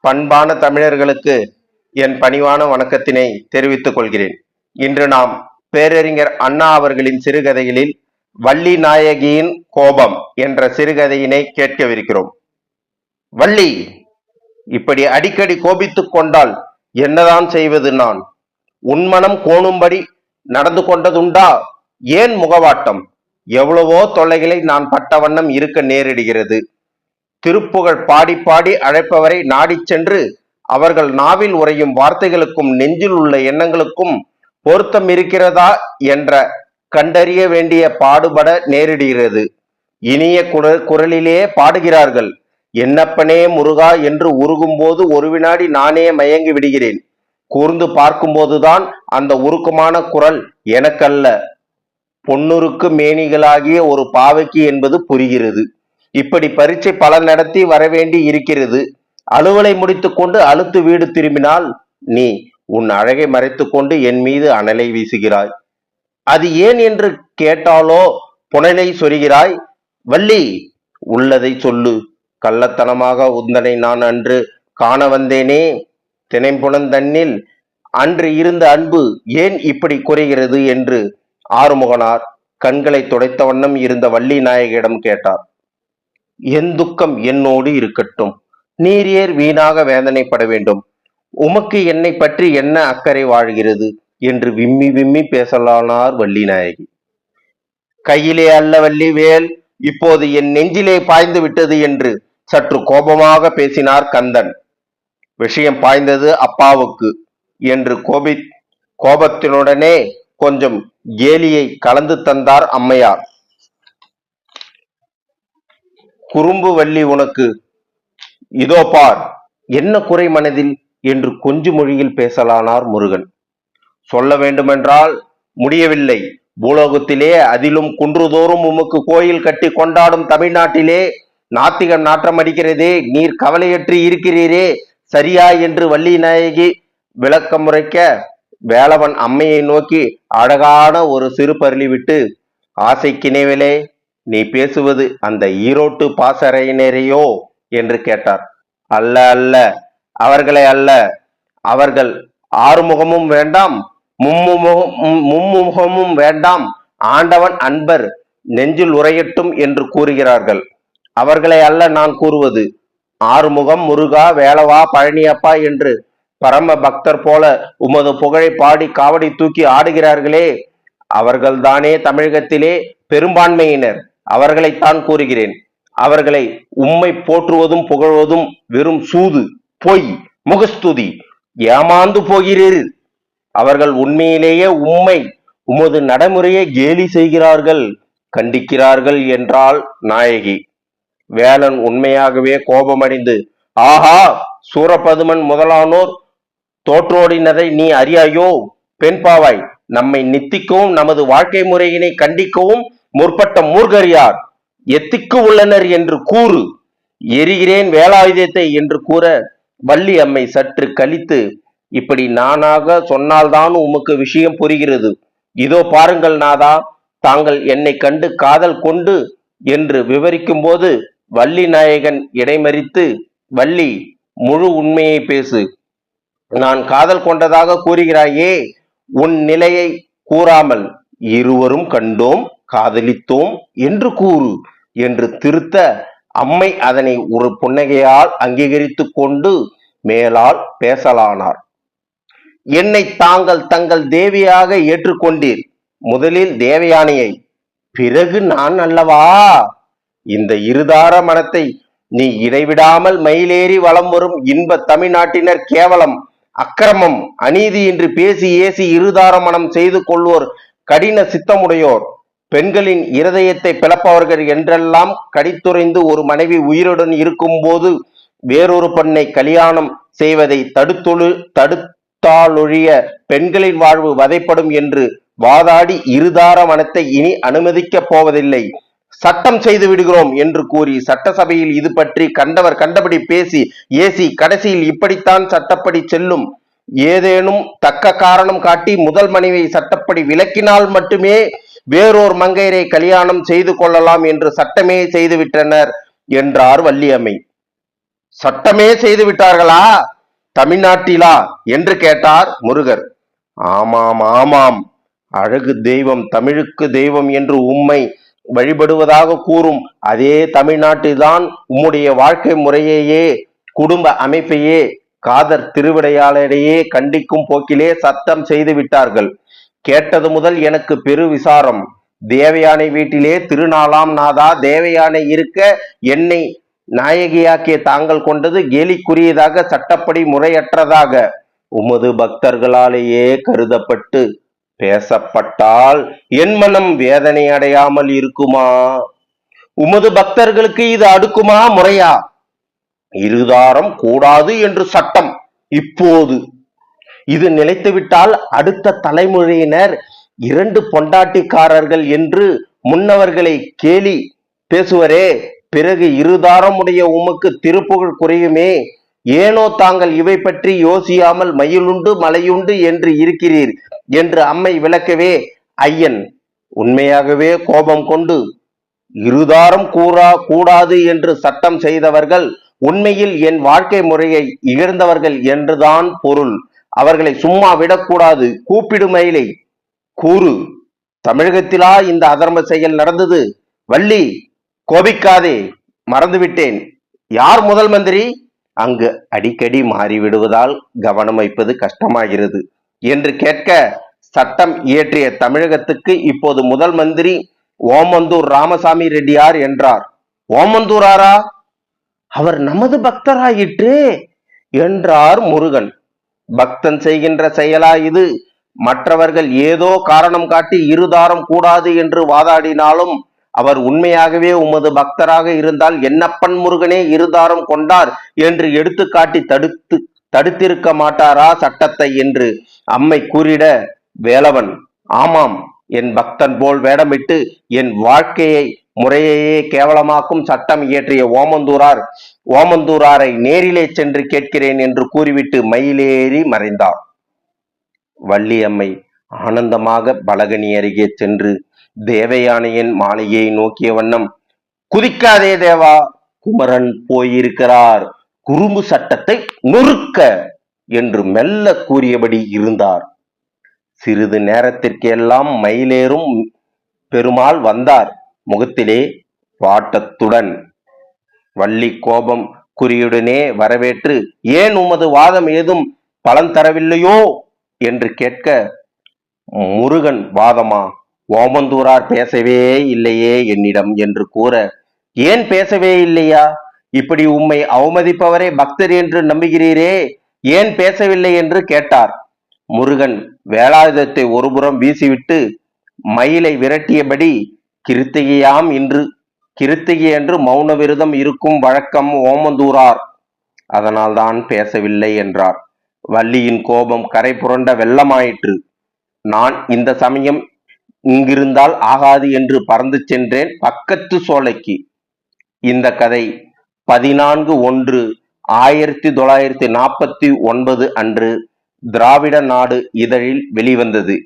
பண்பான தமிழர்களுக்கு என் பணிவான வணக்கத்தினை தெரிவித்துக் கொள்கிறேன். இன்று நாம் பேரறிஞர் அண்ணா அவர்களின் சிறுகதைகளில் வள்ளி நாயகியின் கோபம் என்ற சிறுகதையினை கேட்கவிருக்கிறோம். வள்ளி இப்படி அடிக்கடி கோபித்துக் கொண்டால் என்னதான் செய்வது நான்? உன்மனம் கோணும்படி நடந்து கொண்டதுண்டா? ஏன் முகவாட்டம்? எவ்வளவோ தொல்லைகளை நான் பட்ட வண்ணம் இருக்க நேரிடுகிறது. திருப்புகழ் பாடி பாடி அழைப்பவரை நாடிச் சென்று அவர்கள் நாவில் உரையும் வார்த்தைகளுக்கும் நெஞ்சில் உள்ள எண்ணங்களுக்கும் பொருத்தம் இருக்கிறதா என்ற கண்டறிய வேண்டிய பாடுபட நேரிடுகிறது. இனிய குர- குரலிலே பாடுகிறார்கள் என்னப்பனே முருகா என்று உருகும்போது ஒரு வினாடி நானே மயங்கி விடுகிறேன். கூர்ந்து பார்க்கும்போதுதான் அந்த உருக்கமான குரல் எனக்கல்ல. பொன்னுருக்கு மேனிகளாகிய ஒரு பாவைக்கு என்பது புரிகிறது. இப்படி பரீட்சை பல நடத்தி வரவேண்டி இருக்கிறது. அலுவலை முடித்துக்கொண்டு அழுத்து வீடு திரும்பினால் நீ உன் அழகை மறைத்துக்கொண்டு என் மீது அனலை வீசுகிறாய். அது ஏன் என்று கேட்டாலோ புனலை சொல்கிறாய் வள்ளி உள்ளதை சொல்லு. கள்ளத்தனமாக உந்தனை நான் அன்று காண வந்தேனே. தினைம்புணந்தண்ணில் அன்று இருந்த அன்பு ஏன் இப்படி குறைகிறது? என்று ஆறுமுகனார் கண்களை துடைத்த வண்ணம் இருந்த வள்ளி நாயகியிடம் கேட்டார். என் துக்கம் என்னோடு இருக்கட்டும். நீர் ஏர் வீணாக வேதனைப்பட வேண்டும். உமக்கு என்னை பற்றி என்ன அக்கறை வாழ்கிறது? என்று விம்மி விம்மி பேசலானார் வள்ளிநாயகி கையிலே அல்ல வள்ளி வேல் இப்போது என் நெஞ்சிலே பாய்ந்து விட்டது என்று சற்று கோபமாக பேசினார் கந்தன். விஷயம் பாய்ந்தது அப்பாவுக்கு என்று கோபி கோபத்தினுடனே கொஞ்சம் கேலியை கலந்து தந்தார் அம்மையார். குறும்பு வள்ளி உனக்கு. இதோ பார் என்ன குறை மனதில் என்று கொஞ்சு மொழியில் பேசலானார் முருகன். சொல்ல வேண்டுமென்றால் முடியவில்லை. பூலோகத்திலே அதிலும் குன்றுதோறும் உமக்கு கோயில் கட்டி கொண்டாடும் தமிழ்நாட்டிலே நாத்திகம் நாற்றம் அடிக்கிறதே நீர் கவலையற்று இருக்கிறீரே சரியா என்று வள்ளி நாயகி விளக்கம் முறைக்க வேலவன் அம்மையை நோக்கி அழகான ஒரு சிறு பருளி விட்டு ஆசை கிணைவிலே நீ பேசுவது அந்த ஈரோட்டு பாசறையினரையோ? என்று கேட்டார். அல்ல அல்ல. அவர்களை அல்ல. அவர்கள் ஆறுமுகமும் வேண்டாம் மும்முமுகம் மும்முகமும் வேண்டாம். ஆண்டவன் அன்பர் நெஞ்சில் உரையட்டும் என்று கூறுகிறார்கள். அவர்களை அல்ல நான் கூறுவது. ஆறுமுகம் முருகா வேலவா பழனியப்பா என்று பரம பக்தர் போல உமது புகழை பாடி காவடி தூக்கி ஆடுகிறார்களே. அவர்கள்தானே தமிழகத்திலே பெரும்பான்மையினர். அவர்களைத்தான் கூறுகிறேன். அவர்களை உம்மை போற்றுவதும் புகழ்வதும் வெறும் சூது பொய் முகஸ்துதி ஏமாந்து போகிறீர். அவர்கள் உண்மையிலேயே உம்மை உமது நடைமுறையை கேலி செய்கிறார்கள் கண்டிக்கிறார்கள் என்றாள் நாயகி. வேலன் உண்மையாகவே கோபமடைந்து ஆஹா சூரபதுமன் முதலானோர் தோற்றோடினதை நீ அறியாயோ? பெண் பாவாய் நம்மை நித்திக்கவும் நமது வாழ்க்கை முறையினை கண்டிக்கவும் முற்பட்ட மூர்கரியார் எத்திக்கு உள்ளனர் என்று கூறு எரிகிறேன் வேலாயுதத்தை என்று கூற வள்ளி அம்மை சற்று கழித்து இப்படி நானாக சொன்னால்தான் உமக்கு விஷயம் புரிகிறது. இதோ பாருங்கள் நாதா தாங்கள் என்னை கண்டு காதல் கொண்டு என்று விவரிக்கும் போது வள்ளி நாயகன் இடைமறித்து வள்ளி முழு உண்மையை பேசு. நான் காதல் கொண்டதாக கூறுகிறாயே உன் நிலையை கூறாமல் இருவரும் கண்டோம். காதலித்தோம் என்று கூறு என்று திருத்த அம்மை அதனை ஒரு புன்னகையால் அங்கீகரித்து கொண்டு மேலால் பேசலானார். என்னை தாங்கள் தங்கள் தேவியாக ஏற்றுக்கொண்டீர். முதலில் தேவயானையை. பிறகு நான் அல்லவா? இந்த இருதார மனத்தை நீ இடைவிடாமல் மயிலேறி வலம் வரும் இன்ப தமிழ்நாட்டினர் கேவலம். அக்கிரமம் அநீதி என்று பேசி ஏசி இருதார மனம் செய்து கொள்வோர் கடின சித்தமுடையோர். பெண்களின் இருதயத்தை பிளப்பவர்கள் என்றெல்லாம் கடித்துரைந்து ஒரு மனைவி உயிருடன் இருக்கும்போது வேறொரு பெண்ணை கல்யாணம் செய்வதை தடுத்தொழு தடுத்தாலொழிய பெண்களின் வாழ்வு வதைப்படும் என்று வாதாடி இருதார மனத்தை இனி அனுமதிக்கப் போவதில்லை. சட்டம் செய்து விடுகிறோம் என்று கூறி சட்டசபையில் இது பற்றி கண்டவர் கண்டபடி பேசி ஏசி கடைசியில் இப்படித்தான் சட்டப்படி செல்லும். ஏதேனும் தக்க காரணம் காட்டி முதல் மனைவியை சட்டப்படி விலக்கினால் மட்டுமே வேறோர் மங்கையரை கல்யாணம் செய்து கொள்ளலாம் என்று சட்டமே செய்துவிட்டனர் என்றார் வள்ளியம்மை. சட்டமே செய்து விட்டார்களா தமிழ்நாட்டிலா? என்று கேட்டார் முருகர். ஆமாம் ஆமாம். அழகு தெய்வம் தமிழுக்கு தெய்வம் என்று உம்மை வழிபடுவதாக கூறும் அதே தமிழ்நாட்டில்தான் உம்முடைய வாழ்க்கை முறையையே குடும்ப அமைப்பையே காதர் திருவிடையாளரையே கண்டிக்கும் போக்கிலே சத்தம் செய்து விட்டார்கள் கேட்டது முதல் எனக்கு பெரு விசாரம். தேவயானை வீட்டிலே திருநாளாம் நாதா தேவயானை இருக்க என்னை நாயகியாக்கிய தாங்கள் கொண்டது கேலிக்குரியதாக சட்டப்படி முறையற்றதாக. உமது பக்தர்களாலேயே கருதப்பட்டு பேசப்பட்டால் என் மனம் வேதனை அடையாமல் இருக்குமா? உமது பக்தர்களுக்கு இது அடுக்குமா முறையா? இருதாரம் கூடாது என்று சட்டம் இப்போது இது நிலைத்துவிட்டால் அடுத்த தலைமுறையினர் இரண்டு பொண்டாட்டிக்காரர்கள் என்று முன்னவர்களை கேலி பேசுவரே. பிறகு இருதாரமுடைய உமக்கு திருப்புகழ் குறையுமே. ஏனோ தாங்கள் இவை பற்றி யோசியாமல் மயிலுண்டு மலையுண்டு என்று இருக்கிறீர் என்று அம்மை விளக்கவே ஐயன் உண்மையாகவே கோபம் கொண்டு இருதாரம் கூறா கூடாது என்று சட்டம் செய்தவர்கள் உண்மையில் என் வாழ்க்கை முறையை இகழ்ந்தவர்கள் என்றுதான் பொருள். அவர்களை சும்மா விடக்கூடாது. கூப்பிடு மயிலை கூறு. தமிழகத்திலா இந்த அதர்ம செயல் நடந்தது? வள்ளி கோபிக்காதே. மறந்துவிட்டேன். யார் முதல் மந்திரி? அங்கு அடிக்கடி மாறிவிடுவதால் கவனம் வைப்பது கஷ்டமாகிறது. என்று கேட்க சட்டம் இயற்றிய தமிழகத்துக்கு இப்போது முதல் மந்திரி ஓமந்தூர் ராமசாமி ரெட்டியார் என்றார். ஓமந்தூராரா? அவர் நமது பக்தராயிற்று! என்றார் முருகன். பக்தன் செய்கின்ற செயலா இது. மற்றவர்கள் ஏதோ காரணம் காட்டி இருதாரம் கூடாது என்று வாதாடினாலும் அவர் உண்மையாகவே உமது பக்தராக இருந்தால் என்னப்பன் முருகனே இருதாரம் கொண்டார் என்று எடுத்துக்காட்டி தடுத்து தடுத்திருக்க மாட்டாரா சட்டத்தை என்று அம்மை கூறிட வேலவன் ஆமாம் என் பக்தன் போல் வேடமிட்டு என் வாழ்க்கையை முறையையே கேவலமாக்கும் சட்டம் இயற்றிய ஓமந்தூரார் ஓமந்தூராரை நேரிலே சென்று கேட்கிறேன் என்று கூறிவிட்டு மயிலேறி மறைந்தார். வள்ளியம்மை ஆனந்தமாக பலகனி அருகே சென்று தேவயானையின் மாளிகையை நோக்கிய வண்ணம் குதிக்காதே தேவா குமரன் போயிருக்கிறார் குறும்பு சட்டத்தை நொறுக்க என்று மெல்ல கூறியபடி இருந்தார். சிறிது நேரத்திற்கெல்லாம் மயிலேறும் பெருமாள் வந்தார். முகத்திலே வாட்டத்துடன் வள்ளி கோபம் குறியுடனே வரவேற்று ஏன் உமது வாதம் ஏதும் பலன் தரவில்லையோ? என்று கேட்க முருகன் வாதமா? ஓமந்தூரார் பேசவே இல்லையே என்னிடம் என்று கூற ஏன் பேசவே இல்லையா? இப்படி உம்மை அவமதிப்பவரே பக்தர் என்று நம்புகிறீரே ஏன் பேசவில்லை? என்று கேட்டார். முருகன் வேலாயுதத்தை ஒருபுறம் வீசிவிட்டு மயிலை விரட்டியபடி கிருத்திகையாம் இன்று கிருத்திகை என்று மௌன விரதம் இருக்கும் வழக்கம் ஓமந்தூரார். அதனால்தான் பேசவில்லை என்றார். வள்ளியின் கோபம் கரை புரண்ட வெள்ளமாயிற்று. நான் இந்த சமயம் இங்கிருந்தால் ஆகாது என்று பறந்து சென்றேன் பக்கத்து சோலைக்கு. இந்த கதை பதினான்கு ஒன்று ஆயிரத்தி தொள்ளாயிரத்தி நாற்பத்தி ஒன்பது அன்று திராவிட நாடு இதழில் வெளிவந்தது.